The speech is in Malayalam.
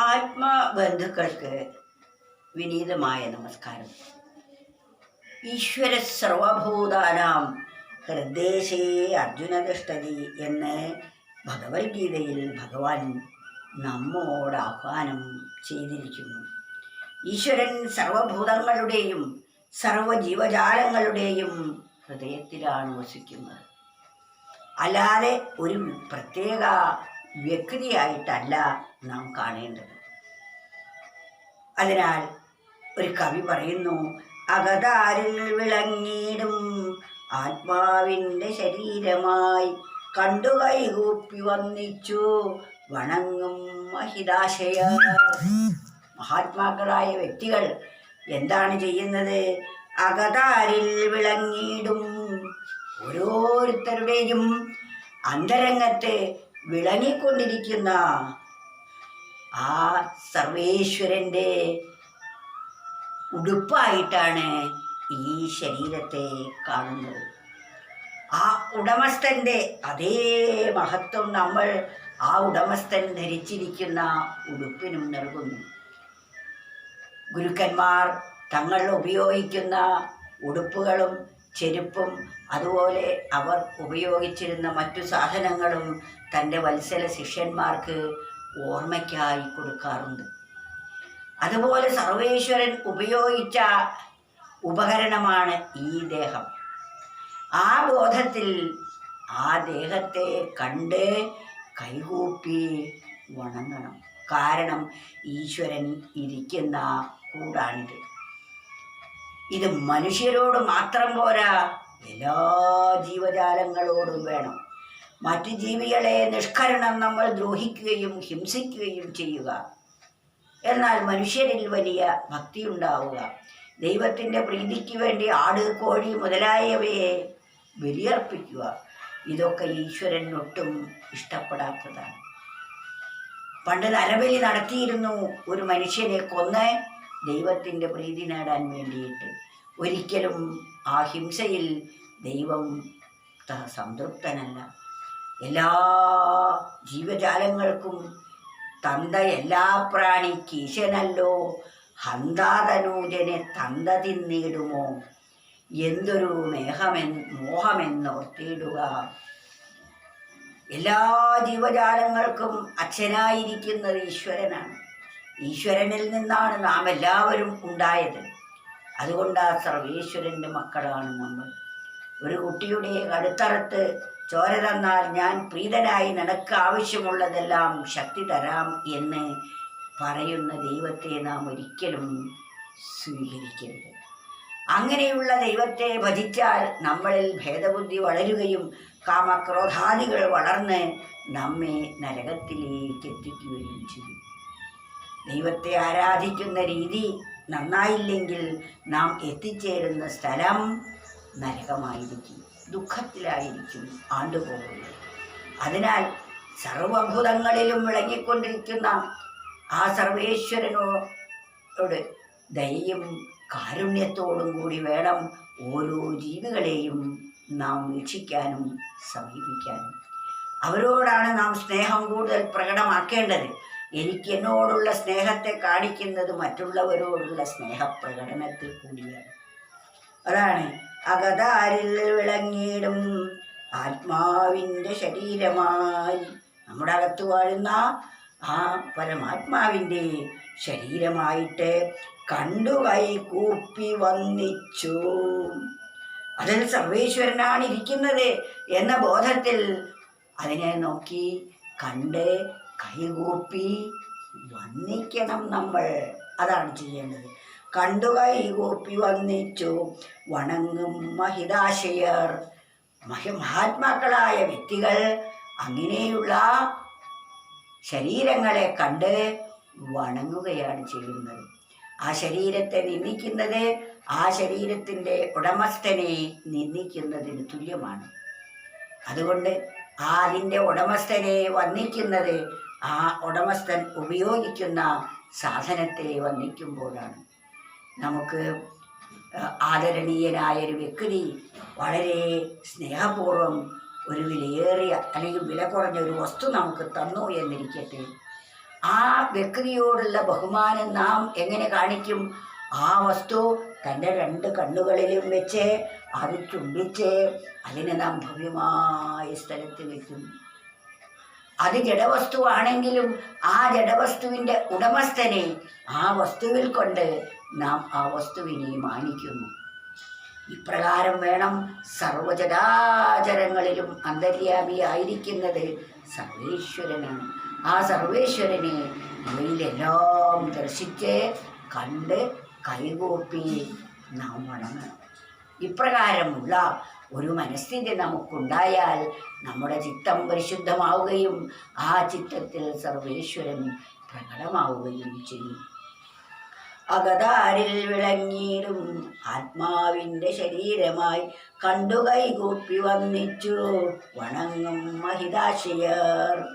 ആത്മബന്ധുക്കൾക്ക് വിനീതമായ നമസ്കാരം. ഈശ്വര സർവഭൂതാനാം ഹൃദേശേ അർജുനതിഷ്ഠതി എന്ന് ഭഗവത്ഗീതയിൽ ഭഗവാൻ നമ്മോട് ആഹ്വാനം ചെയ്തിരിക്കുന്നു. ഈശ്വരൻ സർവഭൂതങ്ങളുടെയും സർവജീവജാലങ്ങളുടെയും ഹൃദയത്തിലാണ് വസിക്കുന്നത്. അല്ലാതെ ഒരു പ്രത്യേക വ്യക്തിയായിട്ടല്ല നാം കാണേണ്ടത്. അതിനാൽ ഒരു കവി പറയുന്നു അകതാരിൽ വിളങ്ങിയിടും ആത്മാവിന്റെ ശരീരമായി. കണ്ടു കൈകൂപ്പി വന്നിച്ചു വണങ്ങും മഹിതാശയ. മഹാത്മാക്കളായ വ്യക്തികൾ എന്താണ് ചെയ്യുന്നത്? അകതാരിൽ വിളങ്ങിയിടും. ഓരോരുത്തരുടെയും അന്തരംഗത്ത് വിളങ്ങിക്കൊണ്ടിരിക്കുന്ന ആ സർവേശ്വരന്റെ ഉടുപ്പായിട്ടാണ് ഈ ശരീരത്തെ കാണുന്നത്. ആ ഉടമസ്ഥന്റെ അതേ മഹത്വം നമ്മൾ ആ ഉടമസ്ഥൻ ധരിച്ചിരിക്കുന്ന ഉടുപ്പിനും നൽകുന്നു. ഗുരുക്കന്മാർ തങ്ങൾ ഉപയോഗിക്കുന്ന ഉടുപ്പുകളും ചെരുപ്പും അതുപോലെ അവർ ഉപയോഗിച്ചിരുന്ന മറ്റു സാധനങ്ങളും തന്റെ വത്സല ശിഷ്യന്മാർക്ക് ഓർമ്മയ്ക്കായി കൊടുക്കാറുണ്ട്. അതുപോലെ സർവേശ്വരൻ ഉപയോഗിച്ച ഉപകരണമാണ് ഈ ദേഹം. ആ ബോധത്തിൽ ആ ദേഹത്തെ കണ്ട് കൈകൂപ്പി വണങ്ങണം. കാരണം ഈശ്വരൻ ഇരിക്കുന്ന കൂടാണിത്. ഇത് മനുഷ്യരോട് മാത്രം പോരാ എല്ലാ ജീവജാലങ്ങളോടും വേണം. മറ്റു ജീവികളെ നിഷ്കരണം നമ്മൾ ദ്രോഹിക്കുകയും ഹിംസിക്കുകയും ചെയ്യുക. എന്നാൽ മനുഷ്യരിൽ വലിയ ഭക്തി ഉണ്ടാവുക. ദൈവത്തിന്റെ പ്രീതിക്ക് വേണ്ടി ആട് കോഴി മുതലായവയെ ബലിയർപ്പിക്കുക. ഇതൊക്കെ ഈശ്വരൻ ഒട്ടും ഇഷ്ടപ്പെടാത്തതാണ്. പണ്ട് നരബലി നടത്തിയിരുന്നു ഒരു മനുഷ്യനെ കൊന്ന് ദൈവത്തിന്റെ പ്രീതി നേടാൻ വേണ്ടിയിട്ട്. ഒരിക്കലും ആ ഹിംസയിൽ ദൈവം സംതൃപ്തനല്ല. എല്ലാ ജീവജാലങ്ങൾക്കും തന്ത എല്ലാ പ്രാണിക്ക് ഈശനല്ലോ ഹന്താതനൂജനെ തന്ത തിന്നിടുമോ? എന്തൊരു മേഹമെൻ മോഹമെന്നോർത്തിയിടുക എല്ലാ ജീവജാലങ്ങൾക്കും അച്ഛനായിരിക്കുന്നത് ഈശ്വരനാണ്. ഈശ്വരനിൽ നിന്നാണ് നാം എല്ലാവരും ഉണ്ടായത്. അതുകൊണ്ട് ആ മക്കളാണ് നമ്മൾ. ഒരു കുട്ടിയുടെ കടുത്തറുത്ത് ചോര തന്നാൽ ഞാൻ പ്രീതനായി നിനക്ക് ആവശ്യമുള്ളതെല്ലാം ശക്തി തരാം എന്ന് പറയുന്ന ദൈവത്തെ നാം ഒരിക്കലും സ്വീകരിക്കരുത്. അങ്ങനെയുള്ള ദൈവത്തെ ഭജിച്ചാൽ നമ്മളിൽ ഭേദബുദ്ധി വളരുകയും കാമക്രോധാദികൾ വളർന്ന് നമ്മെ നരകത്തിലേക്ക് എത്തിക്കുകയും ചെയ്യും. ദൈവത്തെ ആരാധിക്കുന്ന രീതി നന്നായില്ലെങ്കിൽ നാം എത്തിച്ചേരുന്ന സ്ഥലം നരകമായിരിക്കും. ദുഃഖത്തിലായിരിക്കും ആണ്ടുപോകുന്നത്. അതിനാൽ സർവഭൂതങ്ങളിലും വിളങ്ങിക്കൊണ്ടിരിക്കുന്ന ആ സർവേശ്വരനോട് ദയയും കാരുണ്യത്തോടും കൂടി വേണം ഓരോ ജീവികളെയും നാം വീക്ഷിക്കാനും സമീപിക്കാനും. അവരോടാണ് നാം സ്നേഹം കൂടുതൽ പ്രകടമാക്കേണ്ടത്. എനിക്ക് എന്നോടുള്ള സ്നേഹത്തെ കാണിക്കുന്നത് മറ്റുള്ളവരോടുള്ള സ്നേഹപ്രകടനത്തിൽ കൂടിയാണ്. അതാണ് അകതാരിൽ വിളങ്ങിയിടും. ആത്മാവിന്റെ ശരീരമായി നമ്മുടെ അകത്ത് വാഴുന്ന ആ പരമാത്മാവിന്റെ ശരീരമായിട്ട് കണ്ടു കൈ കൂപ്പി വന്നിച്ചു. അതിൽ സർവേശ്വരനാണ് ഇരിക്കുന്നത് എന്ന ബോധത്തിൽ അതിനെ നോക്കി കണ്ട് കൈകൂപ്പി വന്നിക്കണം നമ്മൾ. അതാണ് ചെയ്യേണ്ടത്. കണ്ടു കൈകൂപ്പി വന്നിച്ചു. വണങ്ങും മഹിതാശയർ. മഹി മഹാത്മാക്കളായ വ്യക്തികൾ അങ്ങനെയുള്ള ശരീരങ്ങളെ കണ്ട് വണങ്ങുകയാണ് ചെയ്യുന്നത്. ആ ശരീരത്തെ നിന്ദിക്കുന്നത് ആ ശരീരത്തിന്റെ ഉടമസ്ഥനെ നിന്ദിക്കുന്നതിന് തുല്യമാണ്. അതുകൊണ്ട് ആ അതിന്റെ ഉടമസ്ഥനെ വന്ദിക്കുന്നത് ആ ഉടമസ്ഥൻ ഉപയോഗിക്കുന്ന സാധനത്തെ വന്ദിക്കുമ്പോഴാണ്. നമുക്ക് ആദരണീയനായ ഒരു വ്യക്തി വളരെ സ്നേഹപൂർവം ഒരു വിലയേറിയ അല്ലെങ്കിൽ വില കുറഞ്ഞ ഒരു വസ്തു നമുക്ക് തന്നു എന്നിരിക്കട്ടെ. ആ വ്യക്തിയോടുള്ള ബഹുമാനം നാം എങ്ങനെ കാണിക്കും? ആ വസ്തു തന്റെ രണ്ട് കണ്ണുകളിലും വെച്ച് അത് ചുംബിച്ച് അതിനെ നാം ഭവ്യമായ സ്ഥലത്ത് വെക്കും. അത് ജഡവസ്തുവാണെങ്കിലും ആ ജഡവസ്തുവിന്റെ ഉടമസ്ഥനെ ആ വസ്തുവിൽ കൊണ്ട് നാം ആ വസ്തുവിനെ മാനിക്കുന്നു. ഇപ്രകാരം വേണം സർവചരാചരങ്ങളിലും അന്തര്യാമിയായിരിക്കുന്നത് സർവേശ്വരനാണ്. ആ സർവേശ്വരനെ ഇവയിലെല്ലാം ദർശിച്ച് കണ്ട് കൈകൂപ്പി നാം വണങ്ങണം ഇപ്രകാരമുള്ള ഒരു മനസ്ഥിതി നമുക്കുണ്ടായാൽ നമ്മുടെ ചിത്തം പരിശുദ്ധമാവുകയും ആ ചിത്തത്തിൽ സർവേശ്വരൻ പ്രകടമാവുകയും ചെയ്യും. അകതാരിൽ വിളങ്ങിയിടും ആത്മാവിന്റെ ശരീരമായി കണ്ടു കൈകൂപ്പി വന്നിച്ചു. വണങ്ങും മഹിതാശയർ.